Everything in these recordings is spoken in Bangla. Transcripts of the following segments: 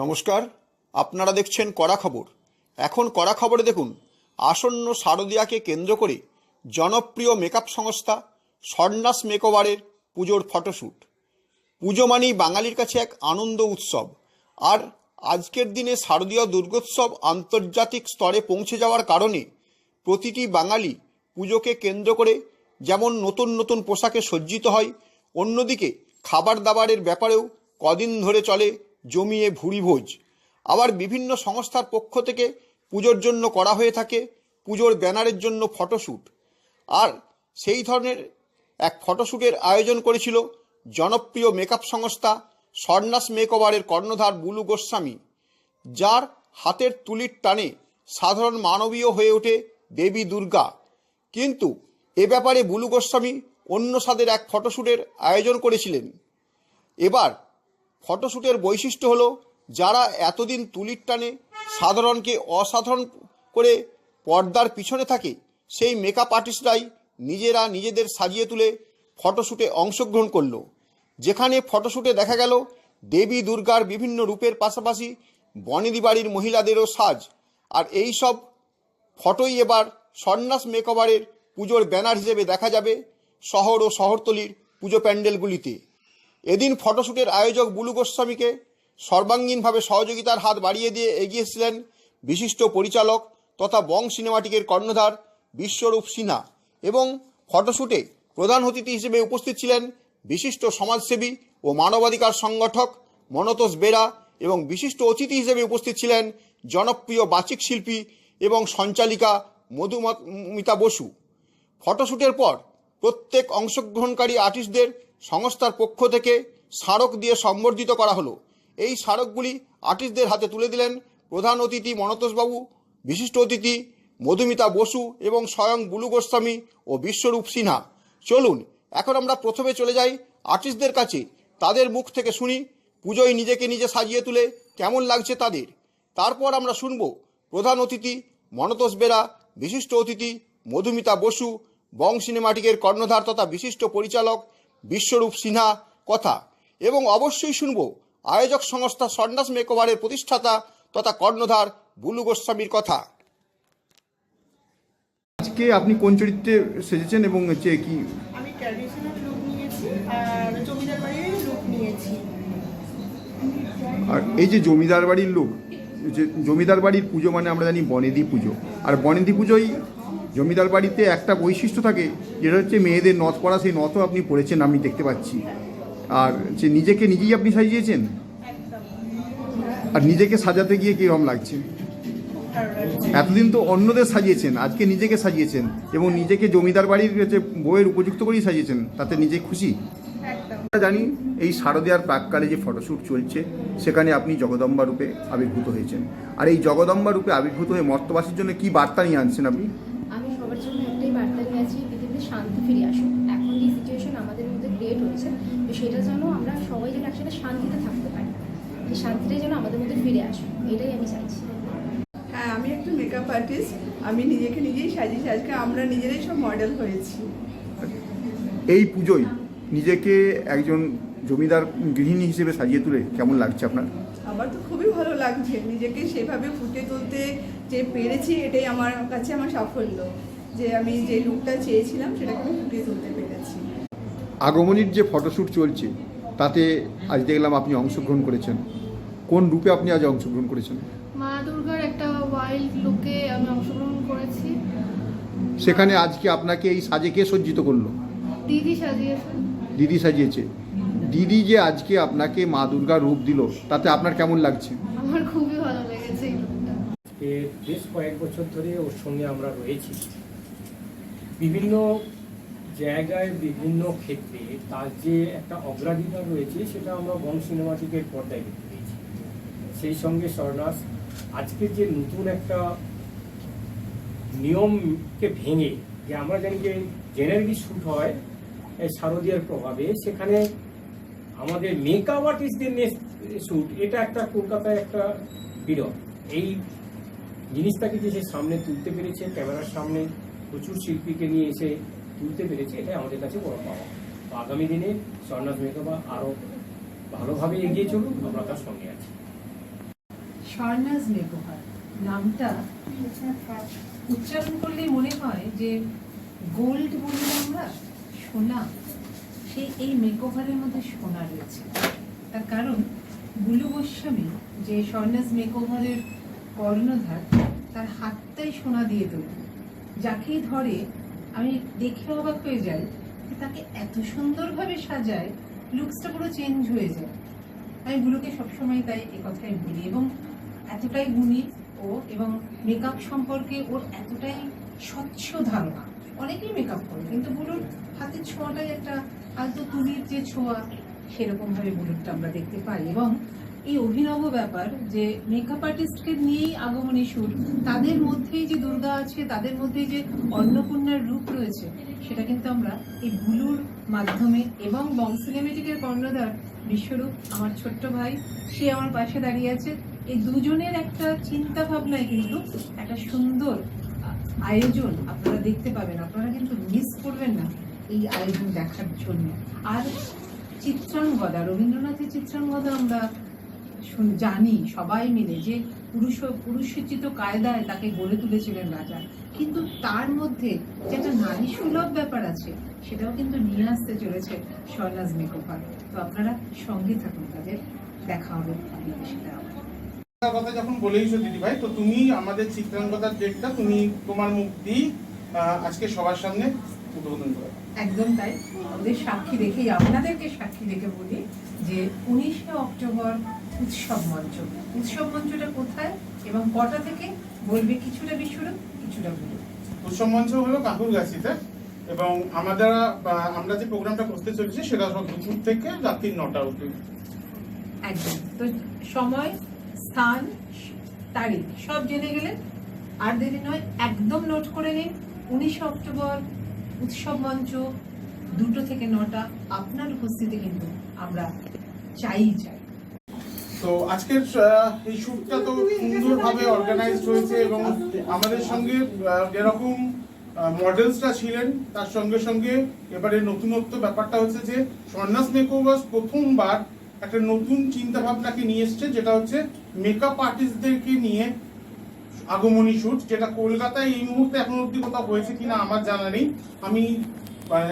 নমস্কার, আপনারা দেখছেন কড়া খবর। এখন কড়া খবরে দেখুন, আসন্ন শারদিয়াকে কেন্দ্র করে জনপ্রিয় মেকআপ সংস্থা স্বর্ণাস মেকওভারের পুজোর ফটোশ্যুট পুজো মানেই বাঙালির কাছে এক আনন্দ উৎসব। আর আজকের দিনে শারদীয় দুর্গোৎসব আন্তর্জাতিক স্তরে পৌঁছে যাওয়ার কারণে প্রতিটি বাঙালি পুজোকে কেন্দ্র করে যেমন নতুন নতুন পোশাকে সজ্জিত হয়, অন্যদিকে খাবার দাবারের ব্যাপারেও কদিন ধরে চলে জমিয়ে ভুরিভোজ আবার বিভিন্ন সংস্থার পক্ষ থেকে পুজোর জন্য করা হয়ে থাকে পুজোর ব্যানারের জন্য ফটোশ্যুট আর সেই ধরনের এক ফটোশ্যুটের আয়োজন করেছিল জনপ্রিয় মেকআপ সংস্থা স্বর্ণাস মেকওভারের কর্ণধার বুলু গোস্বামী, যার হাতের তুলির টানে সাধারণ মানবীয় হয়ে ওঠে দেবী দুর্গা। কিন্তু এ ব্যাপারে বুলু গোস্বামী অন্য সাদের এক ফটোশ্যুটের আয়োজন করেছিলেন। এবার ফটোশ্যুটের বৈশিষ্ট্য হলো, যারা এতদিন তুলির টানে সাধারণকে অসাধারণ করে পর্দার পিছনে থাকে, সেই মেকআপ আর্টিস্টরাই নিজেরা নিজেদের সাজিয়ে তুলে ফটোশ্যুটে অংশগ্রহণ করল। যেখানে ফটোশ্যুটে দেখা গেল, দেবী দুর্গার বিভিন্ন রূপের পাশাপাশি বনেদি বাড়ির মহিলাদেরও সাজ। আর এই সব ফটোই এবার সন্ন্যাস মেকওভারের পুজোর ব্যানার হিসেবে দেখা যাবে শহর ও শহরতলির পুজো প্যান্ডেলগুলিতে। এদিন ফটোশ্যুটের আয়োজক বুলু গোস্বামীকে সর্বাঙ্গীনভাবে সহযোগিতার হাত বাড়িয়ে দিয়ে এগিয়েছিলেন বিশিষ্ট পরিচালক তথা বং সিনেমাটিকের কর্ণধার বিশ্বরূপ সিনহা এবং ফটোশ্যুটে প্রধান অতিথি হিসেবে উপস্থিত ছিলেন বিশিষ্ট সমাজসেবী ও মানবাধিকার সংগঠক মনতোষ বেরা এবং বিশিষ্ট অতিথি হিসেবে উপস্থিত ছিলেন জনপ্রিয় বাচিক শিল্পী এবং সঞ্চালিকা মধুমিতা বসু। ফটোশ্যুটের পর প্রত্যেক অংশগ্রহণকারী আর্টিস্টদের সংস্থার পক্ষ থেকে স্মারক দিয়ে সম্বর্ধিত করা হলো। এই স্মারকগুলি আর্টিস্টদের হাতে তুলে দিলেন প্রধান অতিথি মনতোষবাবু, বিশিষ্ট অতিথি মধুমিতা বসু এবং স্বয়ং বুলু গোস্বামী ও বিশ্বরূপ সিনহা। চলুন, এখন আমরা প্রথমে চলে যাই আর্টিস্টদের কাছে। তাদের মুখ থেকে শুনি পুজোয় নিজেকে নিজে সাজিয়ে তুলে কেমন লাগছে তাদের। তারপর আমরা শুনব প্রধান অতিথি মনতোষ বেরা, বিশিষ্ট অতিথি মধুমিতা বসু, বং সিনেমাটিকের কর্ণধার তথা বিশিষ্ট পরিচালক বিশ্বরূপ সিনহা কথা। এবং অবশ্যই শুনব আয়োজক সংস্থা সন্ন্যাস মেকওভারের প্রতিষ্ঠাতা তথা কর্ণধার বুলু গোস্বামীর কথা। আজকে আপনি কোন চরিত্রে সেজেছেন এবং হচ্ছে কি? আমি ট্র্যাডিশনাল লুক নিয়েছি আর জমিদার বাড়ির লুক নিয়েছি। আর এই যে জমিদার বাড়ির লোক যে জমিদার বাড়ির পুজো মানে আমরা জানি বনেদি পুজো। আর বনেদি পুজোই জমিদার বাড়িতে একটা বৈশিষ্ট্য থাকে, যেটা হচ্ছে মেয়েদের নথ পড়া, সেই নথও আপনি পড়েছেন, আমি দেখতে পাচ্ছি। আর যে নিজেকে নিজেই আপনি সাজিয়েছেন? আর নিজেকে সাজাতে গিয়ে কীরকম লাগছে? এতদিন তো অন্যদের সাজিয়েছেন, আজকে নিজেকে সাজিয়েছেন, এবং নিজেকে জমিদার বাড়ির হচ্ছে বইয়ের উপযুক্ত করেই সাজিয়েছেন, তাতে নিজে খুশি? জানি এই শারদীয়ার প্রাককালে যে ফটোশ্যুট চলছে, সেখানে আপনি জগদম্বা রূপে আবির্ভূত হয়েছেন। আর এই জগদম্বা রূপে আবির্ভূত হয়ে মর্তবাসীর জন্য কি বার্তা নিয়ে আনছেন আপনি আমি সবার জন্য একটাই বার্তা নিয়ে আছি পৃথিবীতে শান্তি ফিরে আসুক এখন যে সিচুয়েশন আমাদের মধ্যে ক্রিয়েট হয়েছে তো সেটা যেন আমরা সবাই যেন একসাথে শান্তিতে থাকতে পারি। এই শান্তিটাই যেন আমাদের মধ্যে ফিরে আসুক এটাই আমি চাইছি। হ্যাঁ আমি একটা মেকআপ আর্টিস্ট আমি নিজেকে নিজেই সাজিয়েছি। আজকে আমরা নিজেরাই সব মডেল হয়েছি। এই পুজোয় নিজেকে একজন জমিদার গৃহিণী হিসেবে সাজিয়ে তুলে কেমন লাগছে আপনার? আমার তো খুবই ভালো লাগছে। নিজেকে সেভাবে ফুটে তুলতে যে পেরেছি এটাই আমার কাছে আমার সাফল্য। যে আমি যে লুকটা চেয়েছিলাম সেটাকে আমি ফুটিয়ে তুলতে পেরেছি। আগমনীর যে ফটোশ্যুট চলছে তাতে আজ দেখলাম আপনি অংশগ্রহণ করেছেন। কোন রূপে আপনি আজ অংশগ্রহণ করেছেন? মা দুর্গার একটা ওয়াইল্ড লুকে আমি অংশগ্রহণ করেছি। সেখানে আজকে আপনাকে এই সাজে কে সজ্জিত করল? দিদি সাজিয়েছেন দিদি সাজিয়েছে। দিদি যে আজকে আপনাকে মা দুর্গার রূপ দিল তাতে আপনার কেমন লাগছে? আমার খুবই ভালো লেগেছে এই লুকটা বেশ কয়েক বছর ধরে ওর সঙ্গে আমরা রয়েছি। বিভিন্ন জায়গায় বিভিন্ন ক্ষেত্রে তার যে একটা অগ্রাধিকার রয়েছে, সেটা আমরা বন সিনেমাটিকের পর্দায় দেখতে পেয়েছি। সেই সঙ্গে স্বর্ণাস আজকের যে নতুন একটা নিয়মকে ভেঙে যে আমরা জানি যে জেনারেলি শ্যুট হয় শারদীয়ার প্রভাবে, সেখানে আমাদের মেকআপ আর্টিস্টদের শ্যুট এটা একটা কলকাতায় একটা বিরল। এই জিনিসটাকে যে সে সামনে তুলতে পেরেছে, ক্যামেরার সামনে প্রচুর শিল্পীকে নিয়ে এসে তুলতে পেরেছে, এটাই আমাদের কাছে বড় পাওয়া। আগামী দিনে স্বর্ণাথ মেকআপ আরও ভালোভাবে এগিয়ে চলুন আমরা তার সঙ্গে আছি। স্বর্ণাজ মেকওভার নামটা উচ্চারণ করলেই মনে হয় যে গোল্ড বলি আমরা, সোনা। সেই এই মেকওভারের মধ্যে সোনা রয়েছে। তার কারণ বুলু গোস্বামী যে স্বর্ণাজ মেকওভারের কর্ণধার, তার হাতটাই সোনা দিয়ে তৈরি। যাকেই ধরে, আমি দেখে অবাক হয়ে যাই তাকে এত সুন্দরভাবে সাজায় লুকসটা পুরো চেঞ্জ হয়ে যায়। আমি বুলুকে সবসময় তাই কথাই বলি এবং এতটাই গুণী ও এবং মেকআপ সম্পর্কে ওর এতটাই স্বচ্ছ ধারণা। অনেকেই মেকআপ করে, কিন্তু বুলুর হাতের ছোঁয়াটাই একটা আলতো তুলির যে ছোঁয়া সেরকম ভাবে বুলুরটা আমরা দেখতে পাই এবং এই অভিনব ব্যাপার যে মেকআপ আর্টিস্টকে নিয়েই আগমনী সুর তাদের মধ্যেই যে দুর্গা আছে, তাদের মধ্যেই যে অন্নপূর্ণার রূপ রয়েছে, সেটা কিন্তু আমরা এই ভুলুর মাধ্যমে এবং বং সিনেমেটিকের কর্ণধার বিশ্বরূপ, আমার ছোট্ট ভাই, সে আমার পাশে দাঁড়িয়ে আছে। এই দুজনের একটা চিন্তা ভাবনায় কিন্তু একটা সুন্দর আয়োজন আপনারা দেখতে পাবেন। আপনারা কিন্তু মিস করবেন না এই আয়োজন দেখার জন্য। আর চিত্রাঙ্গদা, রবীন্দ্রনাথের চিত্রাঙ্গদা আমরা জানি সবাই মিলে যে পুরুষ পুরুষোচিত কায়দায় তাকে গড়ে তুলেছিলেন রাজা। কিন্তু তার মধ্যে যে একটা নারী সুলভ ব্যাপার আছে সেটাও কিন্তু নিয়ে আসতে চলেছে স্বর্ণাজ মেকওভার তো আপনারা সঙ্গে থাকুন তাদের দেখা হবে আপনাদের সাথে কথা যখন বলেইছো দিদি ভাই তো তুমি আমাদের চিত্রাঙ্গদার ডেটটা তুমি তোমার মুখ দিয়ে আজকে সবার সামনে উদ্বোধন করে। একদম তাই। ওদের সাক্ষী রেখেই আপনাদেরকে সাক্ষী রেখে বলি যে উনিশে অক্টোবর উৎসব মঞ্চ। উৎসব মঞ্চটা কোথায় এবং কটা থেকে বলবে কিছুটা বিশ্বরূপ কিছুটা বলবে? উৎসব মঞ্চ হলো কাকুরগাছিতে এবং আমাদের আমরা যে প্রোগ্রামটা করতে চলেছি সেটা সব দুপুর থেকে রাত্রি নটা অবধি। একদম। তো সময় স্থান তারিখ সব জেনে গেলেন আর দেরি নয় একদম নোট করে নিন উনিশে অক্টোবর উৎসব মঞ্চ দুটো থেকে নটা আপনার উপস্থিতি কিন্তু আমরা চাই চাই। তো আজকের এই শ্যুটটা তো সুন্দরভাবে অর্গানাইজড হয়েছে এবং আমাদের সঙ্গে যেরকম মডেলসরা ছিলেন, তার সঙ্গে সঙ্গে এবারে নতুনত্ব ব্যাপারটা হচ্ছে যে স্বর্ণাস মেকওভার্স প্রথমবার একটা নতুন চিন্তা ভাবনাকে নিয়ে এসছে, যেটা হচ্ছে মেকআপ আর্টিস্টদেরকে নিয়ে আগমনী শুট যেটা কলকাতায় এই মুহূর্তে এখন অব্দি কোথাও হয়েছে কিনা আমার জানা নেই। আমি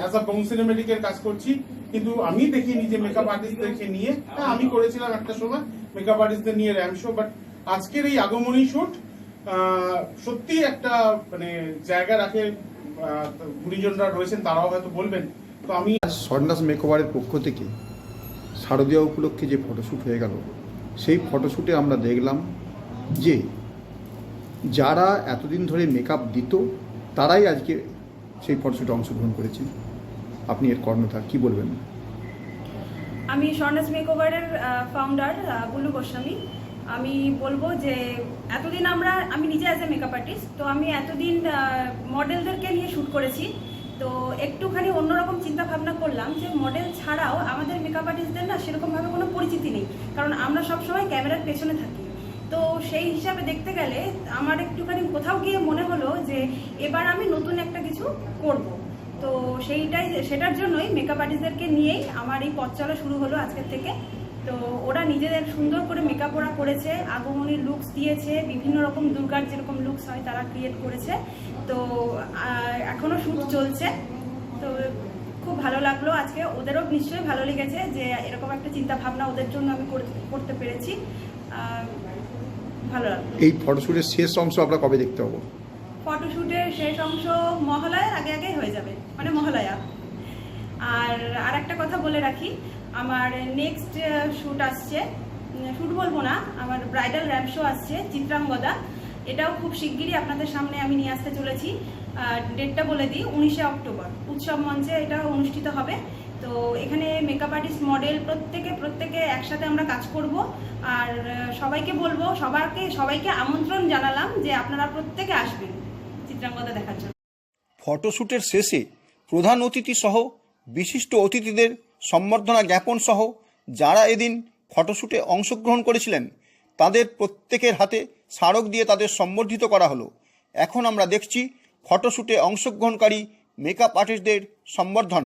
অ্যাজ আ বং সিনেমেটিকের কাজ করছি, কিন্তু আমি দেখিনি যে মেকআপ আর্টিস্টদেরকে নিয়ে। হ্যাঁ আমি করেছিলাম একটা সময় মেকআপ আর্টিস্টদের নিয়ে র্যাম শো বাট আজকের এই আগমনী শুট সত্যি একটা মানে জায়গা রাখে গুণীজনরা রয়েছেন, তারাও হয়তো বলবেন। তো আমি স্বর্ণাস মেকওভারের পক্ষ থেকে শারদীয়া উপলক্ষে যে ফটোশ্যুট হয়ে গেল, সেই ফটোশ্যুটে আমরা দেখলাম যে যারা এতদিন ধরে মেকআপ দিত, তারাই আজকে সেই ফটোশ্যুটে অংশগ্রহণ করেছেন আপনি এর কর্ণধার, কি বলবেন? আমি স্বর্ণাস মেকওভারের ফাউন্ডার বুলু গোস্বামী। আমি বলব যে, এতদিন আমরা, আমি নিজে অ্যাজ এ মেকআপ আর্টিস্ট তো আমি এতদিন মডেলদেরকে নিয়ে শ্যুট করেছি। তো একটুখানি অন্যরকম চিন্তা ভাবনা করলাম যে মডেল ছাড়াও আমাদের মেকআপ আর্টিস্টদের না সেরকমভাবে কোনো পরিচিতি নেই। কারণ আমরা সব সময় ক্যামেরার পেছনে থাকি। তো সেই হিসাবে দেখতে গেলে আমার একটুখানি কোথাও গিয়ে মনে হলো যে এবার আমি নতুন একটা কিছু করব। তো সেইটাই, সেটার জন্যই মেকআপ আর্টিস্টদেরকে নিয়েই আমার এই পথ চলা শুরু হলো আজকের থেকে। তো ওরা নিজেদের সুন্দর করে মেকআপ ওরা করেছে, আগমনীর লুকস দিয়েছে, বিভিন্ন রকম দুর্গার যেরকম লুকস হয় তারা ক্রিয়েট করেছে। তো এখনও এখনও শ্যুট চলছে। তো খুব ভালো লাগল আজকে। ওদেরও নিশ্চয়ই ভালো লেগেছে যে এরকম একটা চিন্তা ভাবনা ওদের জন্য আমি করে- করতে পেরেছি। ভালো এই ফটোশ্যুটের শেষ অংশ আমরা কবে দেখতে পাবো? ফটোশ্যুটের শেষ অংশ মহালয়ার আগে আগে হয়ে যাবে মানে মহালয়া। আর আর একটা কথা বলে রাখি আমার নেক্সট শ্যুট আসছে। শ্যুট বলব না আমার ব্রাইডাল র্যাম্প শো আসছে চিত্রাঙ্গদা। এটাও খুব শিগগিরই আপনাদের সামনে আমি নিয়ে আসতে চলেছি। ডেটটা বলে দিই উনিশে অক্টোবর। উৎসব মঞ্চে এটা অনুষ্ঠিত হবে। তো এখানে মেকআপ আর্টিস্ট মডেল প্রত্যেকে প্রত্যেকে একসাথে আমরা কাজ করব। আর সবাইকে বলব সবাইকে সবাইকে আমন্ত্রণ জানালাম যে আপনারা প্রত্যেকে আসবেন চিত্রাঙ্গদা দেখার জন্য। ফটোশ্যুটের শেষে প্রধান অতিথি সহ বিশিষ্ট অতিথিদের সম্বর্ধনা জ্ঞাপন সহ যারা এদিন ফটোশ্যুটে অংশগ্রহণ করেছিলেন, তাদের প্রত্যেকের হাতে স্মারক দিয়ে তাদের সম্বর্ধিত করা হলো। এখন আমরা দেখছি ফটোশ্যুটে অংশগ্রহণকারী মেকআপ আর্টিস্টদের সম্বর্ধনা।